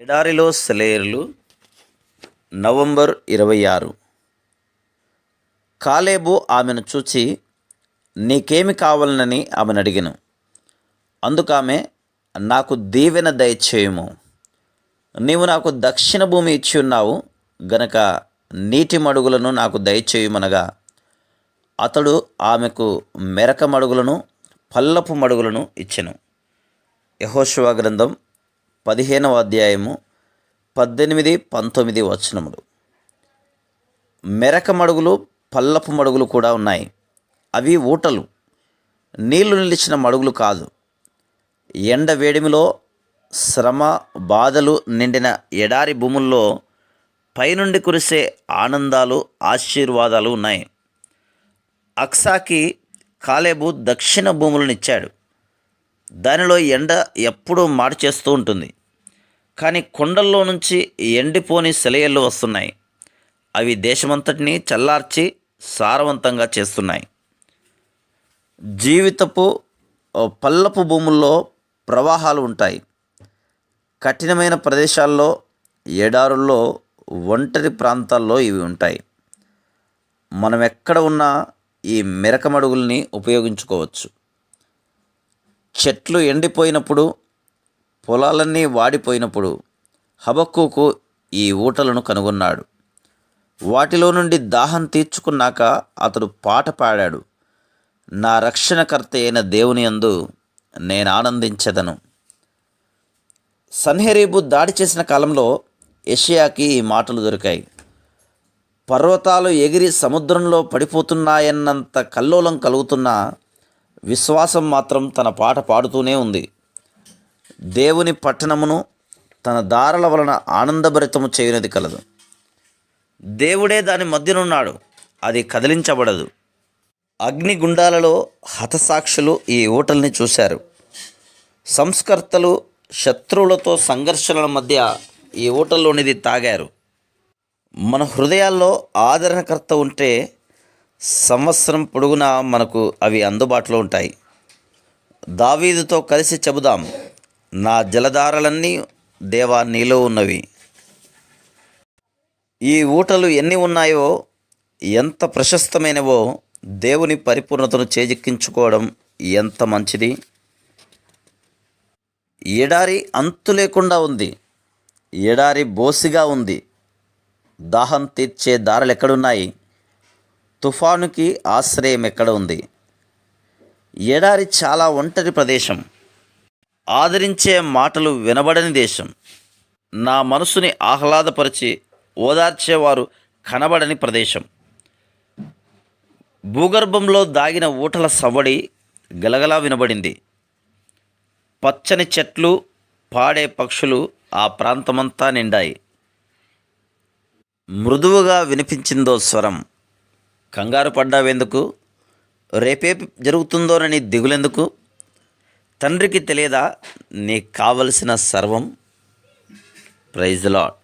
ఎడారిలో సెలయేర్లు నవంబర్ ఇరవై ఆరు. కాలేబు ఆమెను చూచి నీకేమి కావాలనని ఆమెను అడిగాను. అందుకామె నాకు దీవెన దయచేయము నీవు నాకు దక్షిణ భూమి ఇచ్చి ఉన్నావు గనక నీటి మడుగులను నాకు దయచేయమనగా అతడు ఆమెకు మెరక మడుగులను పల్లపు మడుగులను ఇచ్చెను. యహోశివ గ్రంథం పదిహేనవ అధ్యాయము పద్దెనిమిది పంతొమ్మిది వచనములు. మెరక మడుగులు పల్లపు మడుగులు కూడా ఉన్నాయి. అవి ఊటలు. నీళ్ళు నిలిచిన మడుగులు కాదు. ఎండ వేడిమిలో శ్రమ బాధలు నిండిన ఎడారి భూముల్లో పైనుండి కురిసే ఆనందాలు ఆశీర్వాదాలు ఉన్నాయి. అక్సాకి కాలేబు దక్షిణ భూములనిచ్చాడు దానిలో ఎండ ఎప్పుడూ మార్చేస్తూ ఉంటుంది. కానీ కొండల్లో నుంచి ఎండిపోని సెలయేళ్ళు వస్తున్నాయి. అవి దేశమంతటిని చల్లార్చి సారవంతంగా చేస్తున్నాయి. జీవితపు పల్లపు భూముల్లో ప్రవాహాలు ఉంటాయి. కఠినమైన ప్రదేశాల్లో ఎడారుల్లో ఒంటరి ప్రాంతాల్లో ఇవి ఉంటాయి. మనం ఎక్కడ ఉన్నా ఈ మెరకమడుగుల్ని ఉపయోగించుకోవచ్చు. చెట్లు ఎండిపోయినప్పుడు పొలాలన్నీ వాడిపోయినప్పుడు హబక్కుకు ఈ ఊటలను కనుగొన్నాడు. వాటిలో నుండి దాహం తీర్చుకున్నాక అతడు పాట పాడాడు. నా రక్షణకర్త అయిన దేవుని యందు నేను ఆనందించదను. సన్హెరీబు దాడి చేసిన కాలంలో ఏషియాకి ఈ మాటలు దొరికాయి. పర్వతాలు ఎగిరి సముద్రంలో పడిపోతున్నాయన్నంత కల్లోలం కలుగుతున్నా విశ్వాసం మాత్రం తన పాట పాడుతూనే ఉంది. దేవుని పట్టణమును తన దారల వలన ఆనందభరితము చేయనది కలదు. దేవుడే దాని మధ్యనున్నాడు అది కదిలించబడదు. అగ్నిగుండాలలో హతసాక్షులు ఈ ఓటల్ని చూశారు. సంస్కర్తలు శత్రువులతో సంఘర్షణల మధ్య ఈ ఓటల్లోనిది తాగారు. మన హృదయాల్లో ఆదరణకర్త ఉంటే సంవత్సరం పొడుగునా మనకు అవి అందుబాటులో ఉంటాయి. దావీదుతో కలిసి చెబుదాం నా జలధారలన్నీ దేవా నీలో ఉన్నవి. ఈ ఊటలు ఎన్ని ఉన్నాయో ఎంత ప్రశస్తమైనవో దేవుని పరిపూర్ణతను చేజిక్కించుకోవడం ఎంత మంచిది. ఎడారి అంతు లేకుండా ఉంది. ఎడారి బోసిగా ఉంది. దాహం తీర్చే దారులు ఎక్కడున్నాయి తుఫానుకి ఆశ్రయం ఎక్కడ ఉంది? ఎడారి చాలా ఒంటరి ప్రదేశం. ఆదరించే మాటలు వినబడని దేశం. నా మనసుని ఆహ్లాదపరిచి ఓదార్చేవారు కనబడని ప్రదేశం. భూగర్భంలో దాగిన ఊటల సవ్వడి గలగలా వినబడింది. పచ్చని చెట్లు పాడే పక్షులు ఆ ప్రాంతమంతా నిండాయి. మృదువుగా వినిపించిందో స్వరం. కంగారు పడ్డావెందుకు? రేపే జరుగుతుందోనని దిగులెందుకు? తండ్రికి తెలియదా నీకు కావలసిన సర్వం? Praise lord